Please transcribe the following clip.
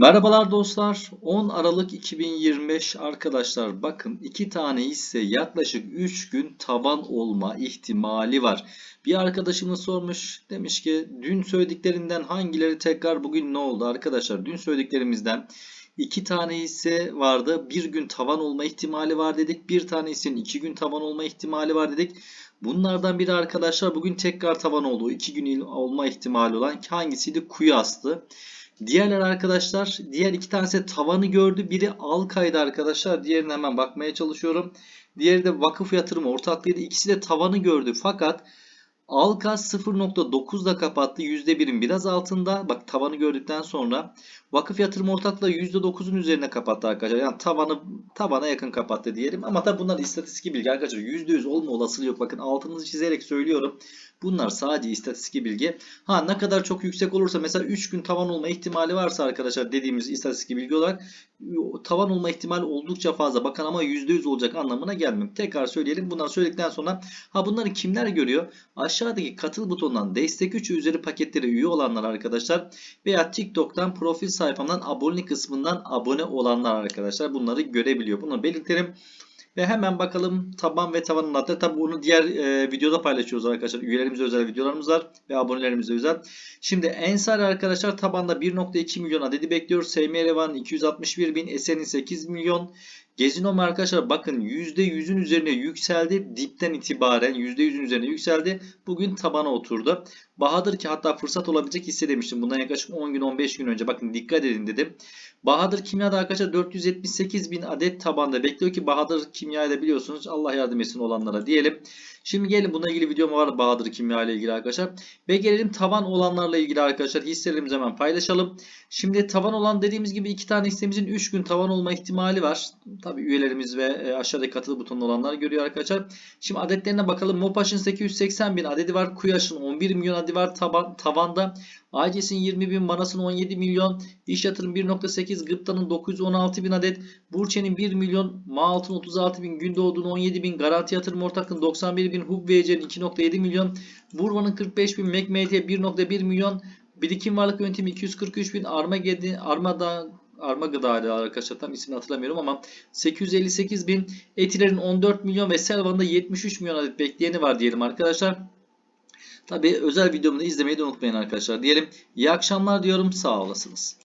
Merhabalar dostlar. 10 Aralık 2025 arkadaşlar bakın iki tane hisse yaklaşık 3 gün taban olma ihtimali var. Bir arkadaşımız sormuş demiş ki dün söylediklerinden hangileri tekrar bugün ne oldu arkadaşlar? Dün söylediklerimizden iki tane hisse vardı. Bir gün tavan olma ihtimali var dedik. Bir tane hissenin iki gün tavan olma ihtimali var dedik. Bunlardan biri arkadaşlar bugün tekrar tavan oldu. iki gün olma ihtimali olan hangisiydi? Kuyas'tı. Diğerler arkadaşlar diğer iki tanesi tavanı gördü. Biri Alkay'dı arkadaşlar. Diğerine hemen bakmaya çalışıyorum. Diğeri de vakıf yatırım ortaklığıydı. İkisi de tavanı gördü. Fakat Alka 0.9'da kapattı. %1'in biraz altında. Bak tavanı gördükten sonra vakıf yatırım ortaklığı %9'un üzerine kapattı arkadaşlar. Yani tavanı tabana yakın kapattı diyelim. Ama tabi bunlar istatistik bilgi arkadaşlar. %100 olma olasılığı yok. Bakın altınızı çizerek söylüyorum. Bunlar sadece istatistik bilgi. Ha ne kadar çok yüksek olursa mesela 3 gün tavan olma ihtimali varsa arkadaşlar dediğimiz istatistik bilgi olarak tavan olma ihtimali oldukça fazla. Bakın ama %100 olacak anlamına gelmiyor. Tekrar söyleyelim. Bunları söyledikten sonra ha bunları kimler görüyor? Aşağıdaki katıl butonundan destek 3 üzeri paketlere üye olanlar arkadaşlar veya TikTok'tan profil sayfamdan abone kısmından abone olanlar arkadaşlar bunları görebiliyor. Bunu belirtelim. Ve hemen bakalım taban ve tavanın adları. Tabi bunu diğer e, videoda paylaşıyoruz arkadaşlar. Üyelerimize özel videolarımız var ve abonelerimize özel. Şimdi Ensar arkadaşlar tabanda 1.2 milyon adedi bekliyor. SM Revan 261 bin. Esen'in 8 milyon. Gezinom arkadaşlar bakın %100'ün üzerine yükseldi. Dipten itibaren %100'ün üzerine yükseldi. Bugün tabana oturdu. Bahadır ki hatta fırsat olabilecek hisse demiştim. Bundan yaklaşık 10 gün 15 gün önce bakın dikkat edin dedim. Bahadır Kimya'da arkadaşlar 478 bin adet tabanda bekliyor ki Bahadır Kimya'yı da. Allah yardım etsin olanlara diyelim. Şimdi gelin bununla ilgili videom var Bahadır Kimya ile ilgili arkadaşlar. Ve gelelim tavan olanlarla ilgili arkadaşlar hisselerimizi hemen paylaşalım. Şimdi tavan olan dediğimiz gibi iki tane hissemizin 3 gün tavan olma ihtimali var. Tabi üyelerimiz ve e, aşağıdaki katılı butonlu olanlar görüyor arkadaşlar. Şimdi adetlerine bakalım. Mopaş'ın 880 bin adedi var. Kuyaş'ın 11 milyon adedi var taban, tavanda. Aices'in 20 bin, Manas'ın 17 milyon, İş Yatırım 1.8, Gıpta'nın 916 bin adet, Burçe'nin 1 milyon, Maalt'ın 36 bin, Gündoğdu'nun 17 bin, Garanti Yatırım Ortaklığı'nın 91 bin, Hubvece'nin 2.7 milyon, Burva'nın 45 bin, McMT 1.1 milyon, Birikim Varlık Yöntemi 243 bin, Armagedi, Armada Arma Gıda arkadaşlar tam ismini hatırlamıyorum ama 858 bin, Etiler'in 14 milyon ve Selvan'da 73 milyon adet bekleyeni var diyelim arkadaşlar. Tabi özel videomu da izlemeyi de unutmayın arkadaşlar. Diyelim iyi akşamlar diyorum sağ olasınız.